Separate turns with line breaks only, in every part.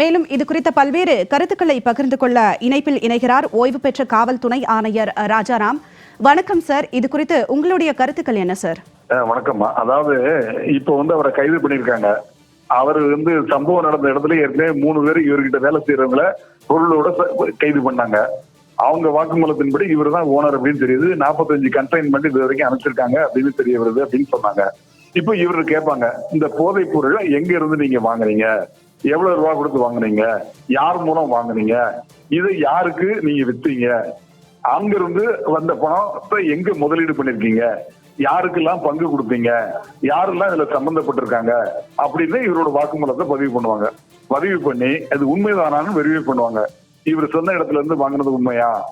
மேலும் இது குறித்த பல்வேறு கருத்துக்களை பகிர்ந்து கொள்ள இணைப்பில் இணைகிறார் ஓய்வு பெற்ற காவல் துணை ஆணையர் ராஜாராம். வணக்கம் சார். இது குறித்து உங்களுடைய கருத்துக்கள் என்ன சார்?
வணக்கம் வணக்கம்மா. அதாவது இப்போ வந்து அவரை கைது பண்ணியிருக்காங்க. அவர் வந்து சம்பவம் நடந்த இடத்துல ஏற்கனவே மூணு பேர் இவர்கிட்ட வேலை செய்யறவங்கள பொருளோட கைது பண்ணாங்க. அவங்க வாக்குமூலத்தின்படி இவர் தான் ஓனர் அப்படின்னு தெரியுது. நாற்பத்தஞ்சு கன்சைன்மெண்ட் இது வரைக்கும் அனுப்பிச்சிருக்காங்க அப்படின்னு தெரிய வருது அப்படின்னு சொன்னாங்க. இப்போ இவரு கேட்பாங்க இந்த போதைப் பொருள் எங்க இருந்து நீங்க வாங்குறீங்க? எவ்வளவு ரூபா கொடுத்து வாங்குனீங்க? யார் மூலம் வாங்குனீங்க? இதை யாருக்கு நீங்க வித்தீங்க? அங்கிருந்து வந்த பணத்தை எங்க முதலீடு பண்ணிருக்கீங்க? யாருக்கெல்லாம் பங்கு கொடுத்தீங்க யாரெல்லாம் இதுல சம்பந்தப்பட்டிருக்காங்க? அப்படின்னு இவரோட வாக்குமூலத்தை பதிவு பண்ணுவாங்க. பதிவு பண்ணி அது உண்மைதானான்னு வெரிஃபை பண்ணுவாங்க. இவர் சொன்ன இடத்துல இருந்து வாங்கினது உண்மையா?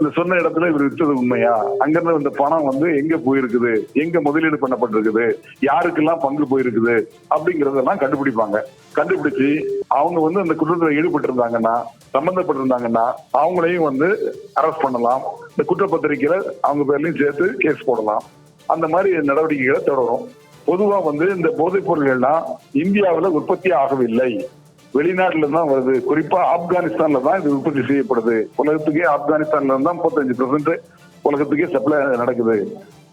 இந்த சொன்ன இடத்துல இவர் விற்றது உண்மையா? அங்கிருந்து வந்த பணம் வந்து எங்க போயிருக்குது? எங்க முதலீடு பண்ணப்பட்டிருக்குது? யாருக்கெல்லாம் பங்கு போயிருக்குது? அப்படிங்கறதெல்லாம் கண்டுபிடிப்பாங்க. கண்டுபிடிச்சு அவங்க வந்து அந்த குற்றத்தில் ஈடுபட்டிருந்தாங்கன்னா சம்பந்தப்பட்டிருந்தாங்கன்னா அவங்களையும் வந்து அரெஸ்ட் பண்ணலாம். இந்த குற்றப்பத்திரிக்கையில அவங்க பேர்லயும் சேர்த்து கேஸ் போடலாம். அந்த மாதிரி நடவடிக்கைகளை தொடரும். பொதுவா வந்து இந்த போதைப் பொருள்கள்லாம் இந்தியாவில் உற்பத்தி ஆகவில்லை. வெளிநாட்டுல தான் வருது. குறிப்பா ஆப்கானிஸ்தான்ல தான் இது உற்பத்தி செய்யப்படுது. உலகத்துக்கே ஆப்கானிஸ்தான்ல இருந்தா முப்பத்தஞ்சு பெர்சென்ட் உலகத்துக்கே சப்ளை நடக்குது.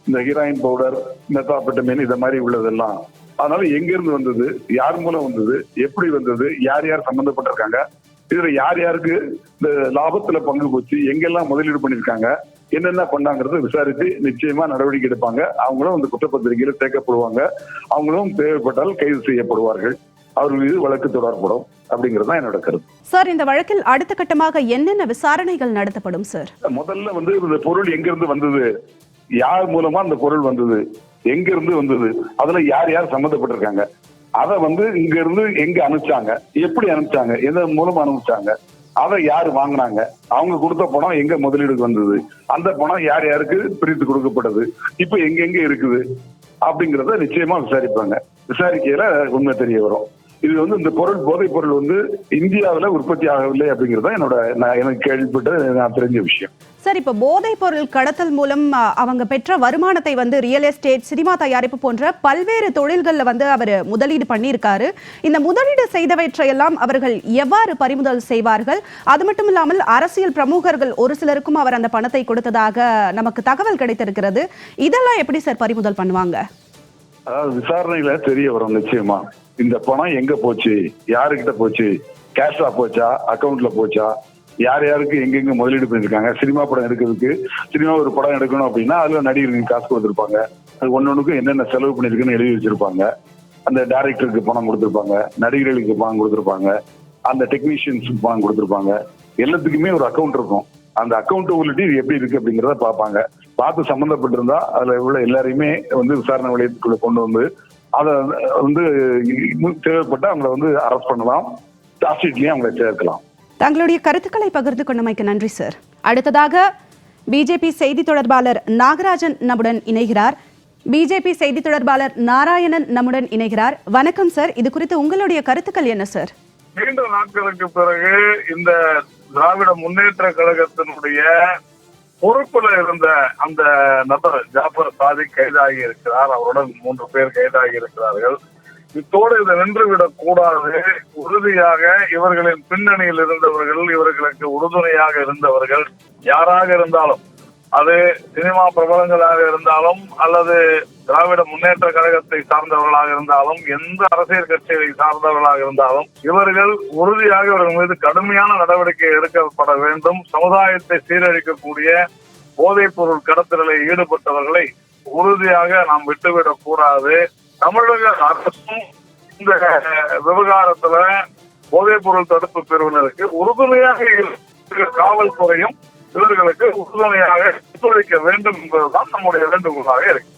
இந்த ஹீராயின் பவுடர் மெத்தாபெட்டமின் இந்த மாதிரி உள்ளதெல்லாம். அதனால எங்க இருந்து வந்தது? யார் மூலம் வந்தது? எப்படி வந்தது? யார் யார் சம்பந்தப்பட்டிருக்காங்க? இதுல யார் யாருக்கு இந்த லாபத்துல பங்கு போச்சு? எங்கெல்லாம் முதலீடு பண்ணிருக்காங்க என்னென்ன பண்ணாங்கிறத விசாரித்து நிச்சயமா நடவடிக்கை எடுப்பாங்க. அவங்களும் அந்த குற்றப்பத்திரிகையில சேர்க்கப்படுவாங்க. அவங்களும் தேவைப்பட்டால் கைது செய்யப்படுவார்கள். அவர்கள் மீது வழக்கு தொடரப்படும் அப்படிங்கிறது தான் என்னோட கருத்து.
சார் இந்த வழக்கில் அடுத்த கட்டமாக என்னென்ன விசாரணைகள் நடத்தப்படும் சார்?
முதல்ல வந்து இந்த பொருள் எங்க இருந்து வந்தது? யார் மூலமா அந்த பொருள் வந்தது? எங்க இருந்து வந்தது? அதுல யார் யார் சம்பந்தப்பட்டிருக்காங்க அதை வந்து இங்க இருந்து எங்க அனுப்பிச்சாங்க? எப்படி அனுப்பிச்சாங்க? எதன் மூலமா அனுப்பிச்சாங்க? அதை யார் வாங்குனாங்க? அவங்க கொடுத்த பணம் எங்க முதலீடுக்கு வந்தது? அந்த பணம் யார் யாருக்கு பிரித்து கொடுக்கப்பட்டது? இப்ப எங்க எங்க இருக்குது? அப்படிங்கறத நிச்சயமா விசாரிப்பாங்க. விசாரிக்கையில உண்மை தெரிய வரும். இது வந்து இந்த பொருள் போதைப் பொருள் வந்து இந்தியாவுல உற்பத்தி ஆகவில்லை அப்படிங்கறது என்னோட நான் எனக்கு கேள்விப்பட்ட நான் தெரிஞ்ச விஷயம்.
சார் இப்போ போதைப் பொருள் கடத்தல் மூலம் அவங்க பெற்ற வருமானத்தை வந்து ரியல் எஸ்டேட் சினிமா தயாரிப்பு போன்ற பல்வேறு தொழில்களில் வந்து அவர் முதலீடு பண்ணியிருக்காரு. இந்த முதலீடு செய்தவற்றையெல்லாம் அவர்கள் எவ்வாறு பறிமுதல் செய்வார்கள்? அது மட்டும் இல்லாமல் அரசியல் பிரமுகர்கள் ஒரு சிலருக்கும் அவர் அந்த பணத்தை கொடுத்ததாக நமக்கு தகவல் கிடைத்திருக்கிறது. இதெல்லாம் எப்படி சார் பறிமுதல் பண்ணுவாங்க?
அதாவது விசாரணையில தெரிய வரும் நிச்சயமா. இந்த பணம் எங்க போச்சு? யாருக்கிட்ட போச்சு? கேஷா போச்சா? அக்கௌண்ட்ல போச்சா? யார் யாருக்கு எங்கெங்க முதலீடு பண்ணிருக்காங்க? சினிமா படம் எடுக்கிறதுக்கு சினிமா ஒரு படம் எடுக்கணும் அப்படின்னா அதுல நடிகர்களுக்கு காசு கொடுத்துருப்பாங்க. அது ஒன்னொன்னுக்கும் என்னென்ன செலவு பண்ணிருக்குன்னு எழுதி வச்சிருப்பாங்க. அந்த டைரக்டருக்கு பணம் கொடுத்துருப்பாங்க. நடிகர்களுக்கு பணம் கொடுத்துருப்பாங்க. அந்த டெக்னீஷியன்ஸுக்கு பணம் கொடுத்துருப்பாங்க. எல்லாத்துக்குமே ஒரு அக்கவுண்ட் இருக்கும். அந்த அக்கௌண்டபிலிட்டி எப்படி இருக்கு அப்படிங்கிறத பார்ப்பாங்க. பார்த்து சம்பந்தப்பட்டிருந்தா அதுல உள்ள எல்லாரையுமே வந்து விசாரணை நிலையத்துக்குள்ள கொண்டு வந்து அதை வந்து தேவைப்பட்டா அவங்கள வந்து அரெஸ்ட் பண்ணலாம். சார்ஜ் ஷீட்லயும் அவங்களை சேர்க்கலாம்.
தங்களுடைய கருத்துக்களை பகிர்ந்து கொண்டமைக்கு நன்றி சார் அடுத்ததாக பிஜேபி செய்தி தொடர்பாளர் நாகராஜன் நம்முடன் இணைகிறார். பிஜேபி செய்தி தொடர்பாளர் நாராயணன் நம்முடன் இணைகிறார். வணக்கம் சார் இது குறித்து உங்களுடைய கருத்துக்கள் என்ன சார்
நீண்ட நாட்களுக்கு பிறகு இந்த திராவிட முன்னேற்ற கழகத்தினுடைய பொறுப்புல இருந்த அந்த நபர் ஜாஃபர் சாதிக் கைதாகி இருக்கிறார். அவருடன் மூன்று பேர் கைதாகி இருக்கிறார்கள். இத்தோடு இது நின்றுவிடக் கூடாது. உறுதியாக இவர்களின் பின்னணியில் இருந்தவர்கள் இவர்களுக்கு உறுதுணையாக இருந்தவர்கள் யாராக இருந்தாலும் அது சினிமா பிரபலங்களாக இருந்தாலும் அல்லது திராவிட முன்னேற்ற கழகத்தை சார்ந்தவர்களாக இருந்தாலும் எந்த அரசியல் கட்சியை சார்ந்தவர்களாக இருந்தாலும் இவர்கள் உறுதியாக இவர்கள் மீது கடுமையான நடவடிக்கை எடுக்கப்பட வேண்டும். சமுதாயத்தை சீரழிக்கக்கூடிய போதைப் பொருள் கடத்தலில் ஈடுபட்டவர்களை உறுதியாக நாம் விட்டுவிடக் கூடாது. தமிழக அரசும் இந்த விவகாரத்துல போதைப் பொருள் தடுப்பு பிரிவினருக்கு உறுதுணையாக காவல்துறையும் இவர்களுக்கு உறுதுணையாக ஒத்துழைக்க வேண்டும் என்பதுதான் நம்முடைய வேண்டுகோளாக இருக்கு.